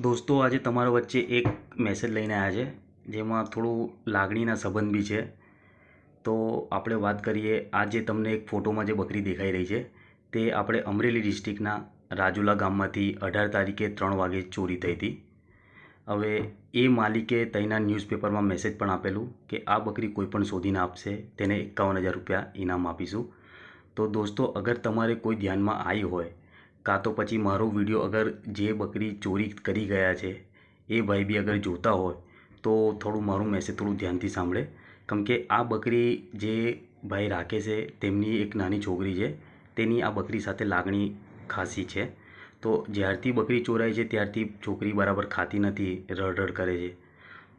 દોસ્તો, આજે તમારા વચ્ચે એક મેસેજ લઈને આવ્યા છે, જેમાં થોડું લાગણીના સંબંધ બી છે. તો આપણે વાત કરીએ, આ જે તમને એક ફોટોમાં જે બકરી દેખાઈ રહી છે, તે આપણે અમરેલી ડિસ્ટ્રિક્ટના રાજુલા ગામમાંથી અઢાર તારીખે ત્રણ વાગે ચોરી થઈ હતી. હવે એ માલિકે તઈના ન્યૂઝપેપરમાં મેસેજ પણ આપેલું કે આ બકરી કોઈ પણ શોધીને આપશે, તેને એકાવન હજાર રૂપિયા ઇનામ આપીશું. તો દોસ્તો, અગર તમારે કોઈ ધ્યાનમાં આવી હોય કાં તો પછી મારો વીડિયો અગર જે બકરી ચોરી કરી ગયા છે, એ ભાઈ બી અગર જોતા હોય, તો થોડું મારું મેસેજ થોડું ધ્યાનથી સાંભળે. કેમ કે આ બકરી જે ભાઈ રાખે છે, તેમની એક નાની છોકરી છે, તેની આ બકરી સાથે લાગણી ખાસી છે. તો જ્યારથી બકરી ચોરાય છે, ત્યારથી છોકરી બરાબર ખાતી નથી રડ રડ કરે છે.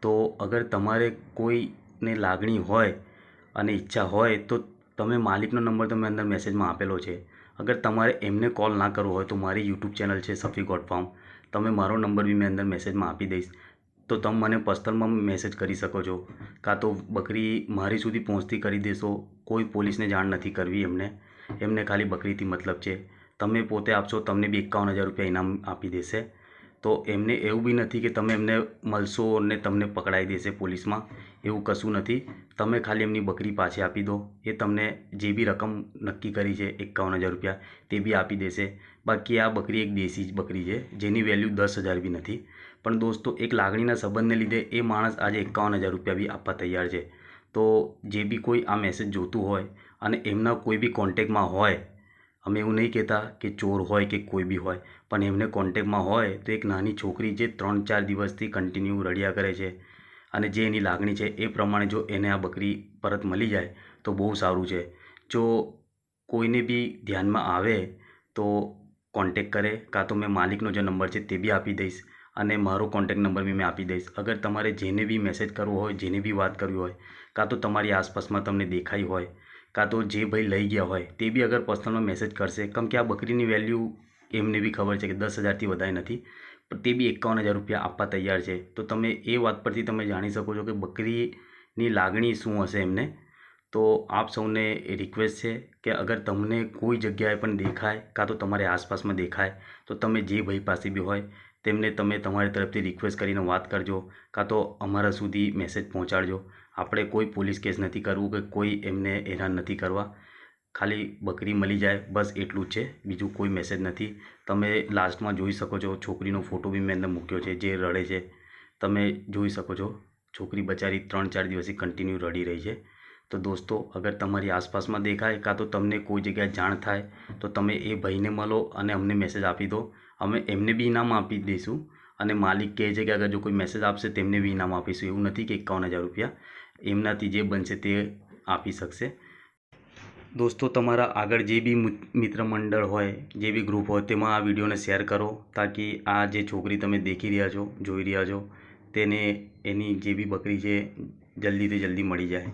તો અગર તમારે કોઈને લાગણી હોય અને ઈચ્છા હોય, તો તમે માલિકનો નંબર તમે અંદર મેસેજમાં આપેલો છે. અગર તમારે એમને કોલ ના કરવો હોય તો મારી યુટ્યુબ ચેનલ છે સફી ગોટ ફાર્મ. તમે મારો નંબર બી મેં અંદર મેસેજમાં આપી દઈશ. તો તમે મને પર્સનલમાં મેસેજ કરી શકો છો. કાં તો બકરી મારી સુધી પહોંચતી કરી દેશો. કોઈ પોલીસને જાણ નથી કરવી એમને. એમને ખાલી બકરીથી મતલબ છે. તમે પોતે આપશો, તમને બી એકાવન હજાર રૂપિયા ઇનામ આપી દેશે. તો એમને એવું બી નથી કે તમે એમને મળશો અને તમને પકડાઈ દેશે પોલીસમાં. એવું કશું નથી. તમે ખાલી એમની બકરી પાછી આપી દો. એ તમને જે બી રકમ નક્કી કરી છે, એકાવન હજાર રૂપિયા, તે બી આપી દેશે. બાકી આ બકરી એક દેશી જ બકરી છે. જેની વેલ્યુ દસ હજાર બી નથી. પણ દોસ્તો, એક લાગણીના સંબંધને લીધે એ માણસ આજે એકાવન હજાર રૂપિયા બી આપવા તૈયાર છે. તો જે બી કોઈ આ મેસેજ જોતું હોય અને એમના કોઈ બી કોન્ટેકમાં હોય અમે એવું નહીં કહેતા કે ચોર હોય કે કોઈ બી હોય, પણ એમને કોન્ટેકમાં હોય તો એક નાની છોકરી જે ત્રણ ચાર દિવસથી કન્ટિન્યુ રડ્યા કરે છે અને જે એની લાગણી છે એ પ્રમાણે જો એને આ બકરી પરત મળી જાય તો બહુ સારું છે. જો કોઈને બી ધ્યાનમાં આવે તો કોન્ટેક કરે, કાં તો મેં માલિકનો જે નંબર છે તે બી આપી દઈશ અને મારો કોન્ટેક નંબર બી મેં આપી દઈશ. અગર તમારે જેને બી મેસેજ કરવો હોય, જેને બી વાત કરવી હોય, કાં તો તમારી આસપાસમાં તમને દેખાઈ હોય કાં તો જે ભાઈ લઈ ગયા હોય તે બી અગર પર્સનલમાં મેસેજ કરશે. કેમ કે આ બકરીની વેલ્યુ એમને બી ખબર છે કે દસ હજારથી વધારે નથી. પણ તે બી એકાવન હજાર રૂપિયા આપવા તૈયાર છે. તો તમે એ વાત પરથી તમે જાણી શકો છો કે બકરીની લાગણી શું હશે એમને. તો આપ સૌને રિક્વેસ્ટ છે કે અગર તમને કોઈ જગ્યાએ પણ દેખાય, કાં તો તમારી આસપાસમાં દેખાય, તો તમે જે ભાઈ પાસે બી હોય તેમને તમે તમારી તરફથી રિક્વેસ્ટ કરીને વાત કરજો. કાં તો અમારા સુધી મેસેજ પહોંચાડજો. આપણે કોઈ પોલીસ કેસ નથી કરવું કે કોઈ એમને હેરાન નથી કરવા. ખાલી બકરી મળી જાય, બસ એટલું જ છે. બીજું કોઈ મેસેજ નથી. તમે લાસ્ટમાં જોઈ શકો છો, છોકરીનો ફોટો બી મેં અંદર મૂક્યો છે, જે રડે છે. તમે જોઈ શકો છો, છોકરી બચારી ત્રણ ચાર દિવસથી કન્ટિન્યુ રડી રહી છે. તો દોસ્તો, અગર તમારી આસપાસમાં દેખાય કાં તો તમને કોઈ જગ્યાએ જાણ થાય, તો તમે એ ભાઈને મળો અને અમને મેસેજ આપી દો. અમે એમને બી ઇનામ આપી દઈશું અને માલિક કહે છે કે અગર જો કોઈ મેસેજ આપશે, તેમને બી ઇનામ આપીશું. એવું નથી કે એકાવન હજાર રૂપિયા. એમનાથી જે બનશે તે આપી શકશે. દોસ્તો, તમારા આગળ જે બી મિત્ર મંડળ હોય, જે બી ગ્રુપ હોય, તેમાં આ વિડીયોને શેર કરો તાકી આ જે છોકરી તમે દેખી રહ્યા છો, જોઈ રહ્યા છો, તેને એની જે બી બકરી છે જલ્દીથી જલ્દી મળી જાય.